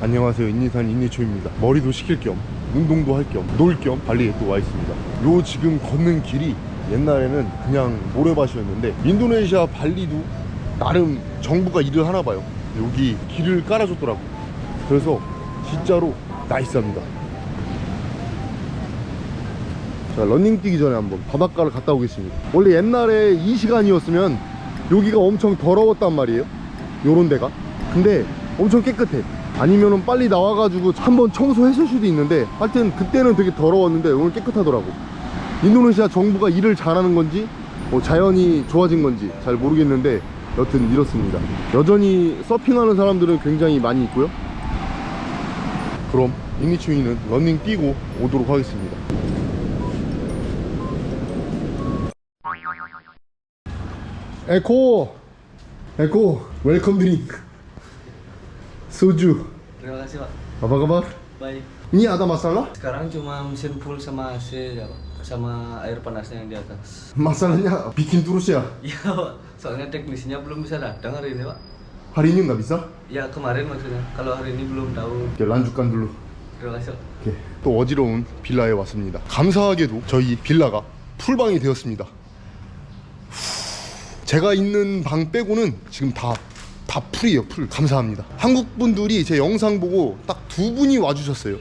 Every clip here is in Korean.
안녕하세요. 인니산 인니초입니다. 머리도 식힐 겸 운동도 할 겸 놀 겸 발리에 또 와 있습니다. 요 지금 걷는 길이 옛날에는 그냥 모래밭이었는데 인도네시아 발리도 나름 정부가 일을 하나 봐요. 여기 길을 깔아줬더라고. 그래서 진짜로 나이스합니다. 자 런닝 뛰기 전에 한번 바닷가를 갔다 오겠습니다. 원래 옛날에 이 시간이었으면 여기가 엄청 더러웠단 말이에요. 요런 데가. 근데 엄청 깨끗해 아니면은 빨리 나와가지고 한번 청소했을 수도 있는데 하여튼 그때는 되게 더러웠는데 오늘 깨끗하더라고. 인도네시아 정부가 일을 잘하는 건지 뭐 자연이 좋아진 건지 잘 모르겠는데 여튼 이렇습니다. 여전히 서핑하는 사람들은 굉장히 많이 있고요. 그럼 잉리추이는 런닝 뛰고 오도록 하겠습니다. 에코! 에코 웰컴 드링크 소주 Terima kasih pak. apa kabar? Baik. ini ada masalah? Sekarang cuma mesin full sama AC ya pak. Sama air panasnya yang di atas. masalahnya bikin terus ya Iya pak. Soalnya teknisnya belum bisa datang hari ini pak. hari ini nggak bisa? Ya kemarin maksudnya. Kalau hari ini belum tahu. 오케이, 란주간 둘로 Terima kasih. 오케이. 또 어지러운 빌라에 왔습니다 감사하게도 저희 빌라가 풀방이 되었습니다 후, 제가 있는 방 빼고는 지금 다, 다 풀이에요 풀. 감사합니다. 한국 분들이 제 영상 보고 딱 두 분이 와주셨어요.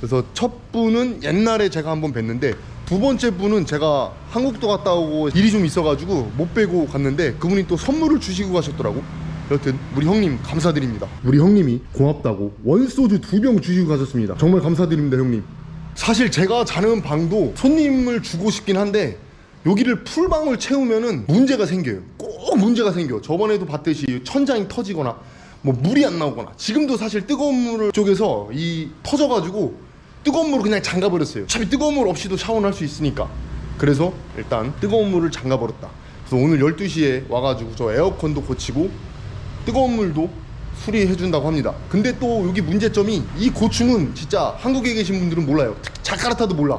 그래서 첫 분은 옛날에 제가 한번 뵀는데 두 번째 분은 제가 한국도 갔다 오고 일이 좀 있어가지고 못 빼고 갔는데 그분이 또 선물을 주시고 가셨더라고. 여튼 우리 형님 감사드립니다. 우리 형님이 고맙다고 원소주 두 병 주시고 가셨습니다. 정말 감사드립니다 형님. 사실 제가 자는 방도 손님을 주고 싶긴 한데 여기를 풀방을 채우면은 문제가 생겨요 꼭 문제가 생겨 저번에도 봤듯이 천장이 터지거나 뭐 물이 안 나오거나 지금도 사실 뜨거운 물을 쪽에서 이 터져가지고 뜨거운 물을 그냥 잠가버렸어요 어차피 뜨거운 물 없이도 샤워를 할수 있으니까 그래서 일단 뜨거운 물을 잠가버렸다 그래서 오늘 12시에 와가지고 저 에어컨도 고치고 뜨거운 물도 수리해준다고 합니다. 근데 또 여기 문제점이 이 고충은 진짜 한국에 계신 분들은 몰라요. 자카르타도 몰라.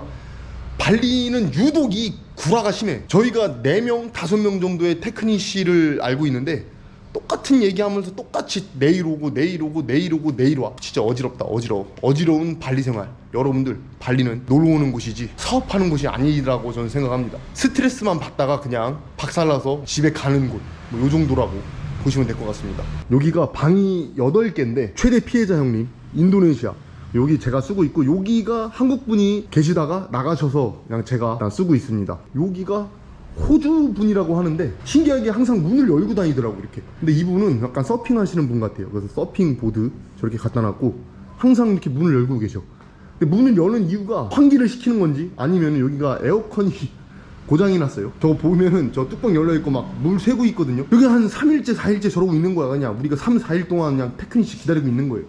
발리는 유독 이 구라가 심해. 저희가 4명, 5명 정도의 테크니시를 알고 있는데 똑같은 얘기하면서 똑같이 내일 오고 내일 오고 내일 오고 내일 와. 진짜 어지럽다. 어지러워. 어지러운 발리 생활. 여러분들 발리는 놀러 오는 곳이지 사업하는 곳이 아니라고 저는 생각합니다. 스트레스만 받다가 그냥 박살나서 집에 가는 곳. 뭐 요 정도라고 보시면 될 것 같습니다. 여기가 방이 8개인데 최대 피해자 형님 인도네시아 여기 제가 쓰고 있고 여기가 한국 분이 계시다가 나가셔서 그냥 제가 쓰고 있습니다. 여기가 호주 분이라고 하는데 신기하게 항상 문을 열고 다니더라고 이렇게. 근데 이분은 약간 서핑 하시는 분 같아요. 그래서 서핑 보드 저렇게 갖다 놨고 항상 이렇게 문을 열고 계셔. 근데 문을 여는 이유가 환기를 시키는 건지 아니면 여기가 에어컨이 고장이 났어요. 저거 보면은 저 뚜껑 열려있고 막 물 새고 있거든요. 여기 한 3일째, 4일째 저러고 있는 거야. 그냥 우리가 3, 4일 동안 그냥 테크니시 기다리고 있는 거예요.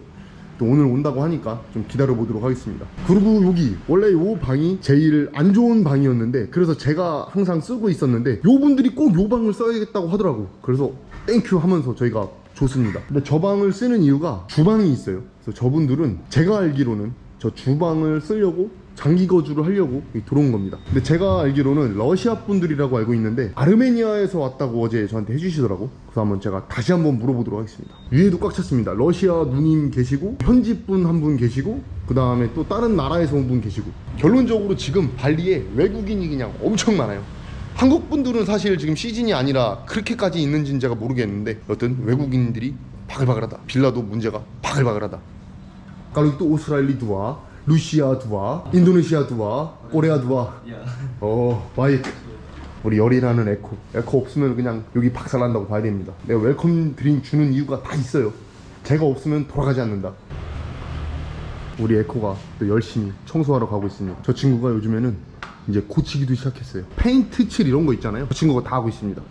또 오늘 온다고 하니까 좀 기다려 보도록 하겠습니다. 그리고 여기 원래 요 방이 제일 안 좋은 방이었는데 그래서 제가 항상 쓰고 있었는데 요 분들이 꼭 요 방을 써야겠다고 하더라고. 그래서 땡큐 하면서 저희가 좋습니다. 근데 저 방을 쓰는 이유가 주방이 있어요. 그래서 저분들은 제가 알기로는 저 주방을 쓰려고 장기 거주를 하려고 들어온 겁니다. 근데 제가 알기로는 러시아 분들이라고 알고 있는데 아르메니아에서 왔다고 어제 저한테 해주시더라고. 그래서 한번 제가 다시 한번 물어보도록 하겠습니다. 위에도 꽉 찼습니다. 러시아 누님 계시고 현지 분 한 분 계시고 그 다음에 또 다른 나라에서 온 분 계시고 결론적으로 지금 발리에 외국인이 그냥 엄청 많아요. 한국 분들은 사실 지금 시즌이 아니라 그렇게까지 있는지는 제가 모르겠는데 여튼 외국인들이 바글바글하다. 빌라도 문제가 바글바글하다. Dua, Indonesia dua, Korea dua. Ya. 어, 바이크. 우리 열이라는 에코. 에코 없으면 그냥 여기 박살난다고 봐야 됩니다. 내가 웰컴 드링 주는 이유가 다 있어요. 제가 없으면 돌아가지 않는다. 우리 에코가 또 열심히 청소하러 가고 있습니다. 저 친구가 요즘에는 이제 고치기도 시작했어요. 페인트 칠 이런 거 있잖아요. 저 친구가 다 하고 있습니다.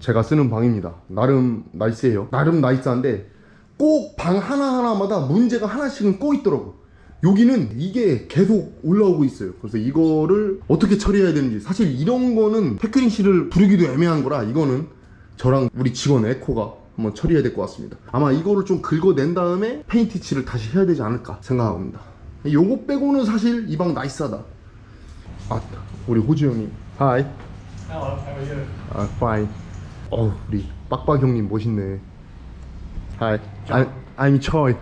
제가 쓰는 방입니다. 나름 나이스해요. 나름 나이스한데 꼭 방 하나하나마다 문제가 하나씩은 꼭 있더라고. 여기는 이게 계속 올라오고 있어요. 그래서 이거를 어떻게 처리해야 되는지 사실 이런 거는 테크니시를 부르기도 애매한 거라 이거는 저랑 우리 직원 에코가 한번 처리해야 될 것 같습니다. 아마 이거를 좀 긁어낸 다음에 페인트 칠을 다시 해야 되지 않을까 생각합니다. 요거 빼고는 사실 이 방 나이스하다. 아, 우리 호주 형님. 하이. 아, fine. 어, 우리 빡빡 형님 멋있네. Hi, I'm, I'm Choi.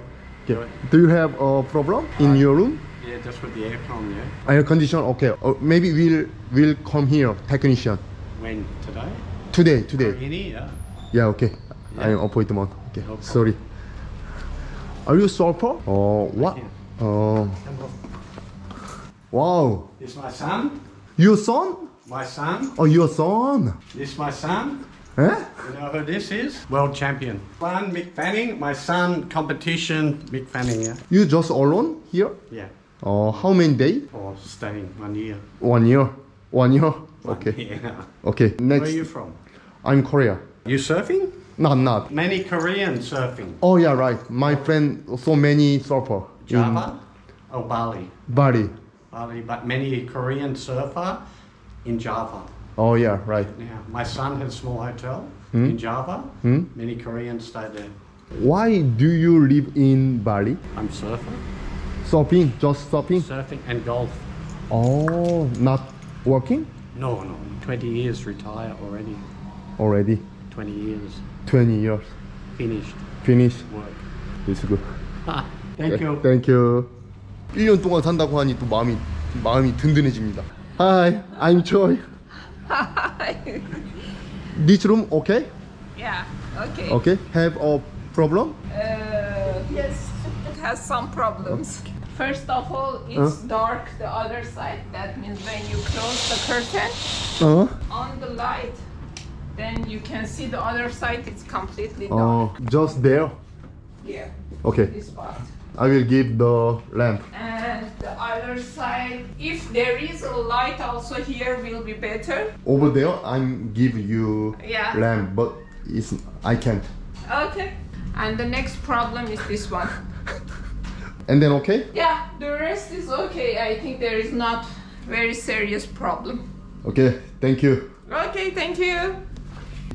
Okay. Do you have a problem in your room? Yeah, just with the aircon, yeah. Air condition. Okay. Uh, maybe we'll we'll come here technician When? Today? today. Today. In here? Yeah. Okay. I am appointment. Okay. No. Sorry. Are you surfer? Oh, what? Oh. Wow. This my son. Your son? My son. Oh, your son? This my son. Eh? You know who this is? World champion. Son Mick Fanning. My son competition Mick Fanning, yeah. You just alone here? Yeah. Oh, how many days? Or staying one year. One year. One year. Okay. Yeah. Okay. Where Next. are you from? I'm Korea. You surfing? No, not. Many Korean surfing. Oh yeah, right. My friend, so many surfer Java or Bali? Bali. Bali, but many Korean surfer in Java. Oh yeah, right. Yeah, my son has a small hotel in Java. Many Koreans stay there. Why do you live in Bali? I'm surfer, Surfing, just surfing. surfing and golf. Oh, not working No, no, 20 years retire already. already. 20 years 20 years. finished Finish. work. It's good. Thank you. Thank you. 1년 동안 산다고 하니 또 마음이 마음이 든든해집니다. Hi, I'm Choi. This room okay? Yeah, okay. Okay. Have a problem? Uh, yes, it has some problems. First of all, it's dark the other side. That means when you close the curtain Uh. on the light, then you can see the other side. It's completely dark. Oh, just there. Here, Okay. this part. I will give the lamp. And the other side, if there is a light also here, will be better. Over there, I'm give you Yeah. lamp, but it's I can't. Okay. And the next problem is this one. And then okay? Yeah, the rest is okay. I think there is not very serious problem. Okay. Thank you. Okay, thank you.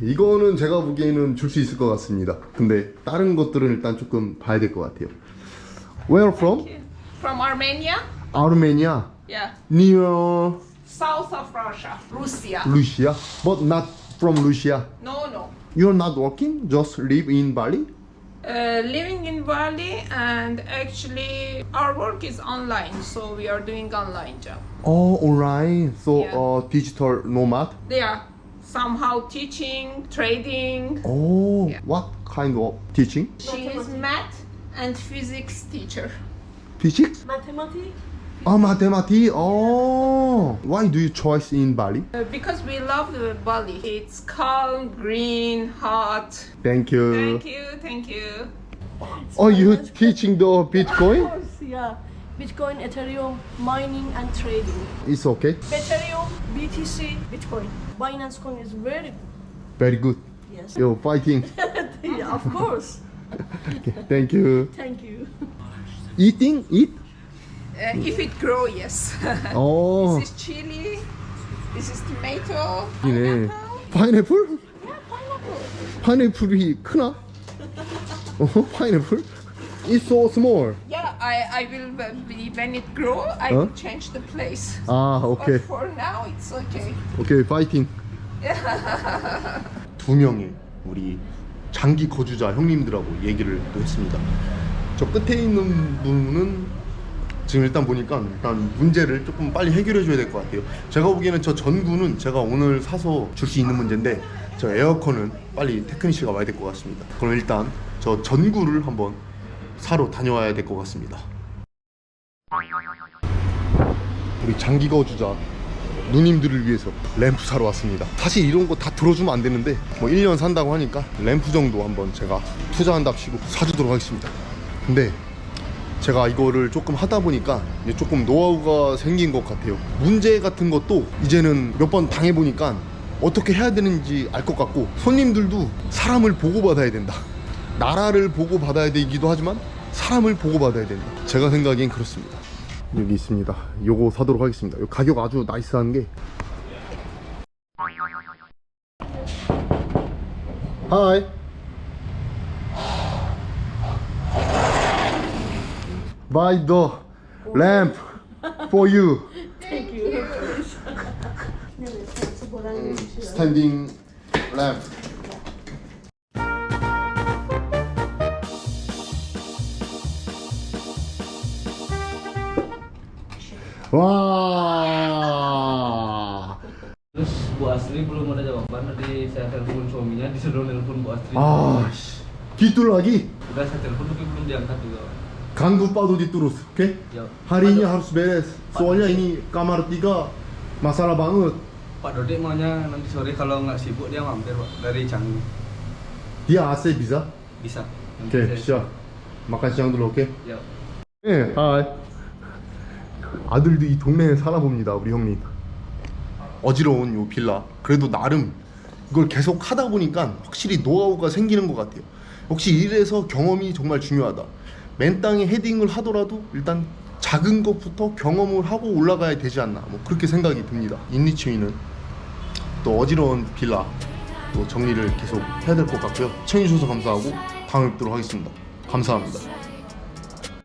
이거는 제가 보기에는 줄 수 있을 것 같습니다. 근데 다른 것들은 일단 조금 봐야 될 것 같아요. Where from? From Armenia? Armenia. Yeah. Near South of Russia. Russia. Russia, but not from Russia. No, no. You're not working, just live in Bali. Uh, living in Bali and actually our work is online, so we are doing online job. Oh, alright. So, Yeah. uh, digital nomad. They are somehow teaching, trading. Oh, Yeah. what kind of teaching? She is math and physics teacher. Physics? Mathematics? Oh, mathematics. Oh, why do you choose in Bali? Uh, because we love the Bali. It's calm, green, hot. Thank you. Thank you, thank you. Oh, you teaching the Bitcoin? Of course, yeah. Bitcoin, Ethereum, mining and trading. It's okay. Ethereum, BTC, Bitcoin. Binance Coin is very good. Very good. Yes. You're fighting. yeah, of course Thank you. Thank you. Eating? Eat? Uh, if it grow, yes. Oh, this is chili. This is tomato. 이네. pineapple. 파인애플? Yeah, pineapple. 파인애플이 크나? 어, 파인애플? It's so small. Yeah, I, I will be, when it grow, I Huh? will change the place. 아, 오케이. But for now, it's okay. 오케이, 파이팅. 두 명의 우리 장기 거주자 형님들하고 얘기를 또 했습니다. 저 끝에 있는 분은 지금 일단 보니까 일단 문제를 조금 빨리 해결해 줘야 될 것 같아요. 제가 보기에는 저 전구는 제가 오늘 사서 줄 수 있는 문제인데 저 에어컨은 빨리 테크니시가 와야 될 것 같습니다. 그럼 일단 저 전구를 한번 사러 다녀와야 될 것 같습니다. 우리 장기 거주자 누님들을 위해서 램프 사러 왔습니다. 사실 이런 거 다 들어주면 안 되는데 뭐 1년 산다고 하니까 램프 정도 한번 제가 투자한답시고 사주도록 하겠습니다. 근데 제가 이거를 조금 하다 보니까 이제 조금 노하우가 생긴 것 같아요. 문제 같은 것도 이제는 몇 번 당해보니까 어떻게 해야 되는지 알 것 같고 손님들도 사람을 보고받아야 된다. 나라를 보고받아야 되기도 하지만 사람을 보고받아야 된다. 제가 생각엔 그렇습니다. 여기 있습니다. 요거 사도록 하겠습니다. 요 가격 아주 나이스한 게. Hi. Buy the lamp for you. Thank you. Standing lamp. 와. Terus Bu Asri belum ada jawaban tadi saya telepon suaminya disuruh telepon Bu Asri. 아, 씨. 뒤뚫라기. Udah saya telepon tapi belum diangkat juga. 강구 빠도 뒤뚫었어. 오케이? Ya. hari ini harus beres. Soalnya ini kamar tiga masalah banget. Pak Dodi maunya nanti sore kalau nggak sibuk dia mampir Pak dari Canggu. Dia AC bisa? Bisa. Nanti 오케이, saya- 시작. 마카 시장 들어 오케이? Ya. 네, 하이. 아들도 이 동네에 사나 봅니다, 우리 형님. 어지러운 요 빌라. 그래도 나름 이걸 계속 하다 보니까 확실히 노하우가 생기는 것 같아요. 역시 이래서 경험이 정말 중요하다. 맨 땅에 헤딩을 하더라도 일단 작은 것부터 경험을 하고 올라가야 되지 않나. 뭐 그렇게 생각이 듭니다. 인리치위는 또 어지러운 빌라 또 정리를 계속 해야 될 것 같고요. 시청해주셔서 감사하고 다음에 뵙도록 하겠습니다. 감사합니다.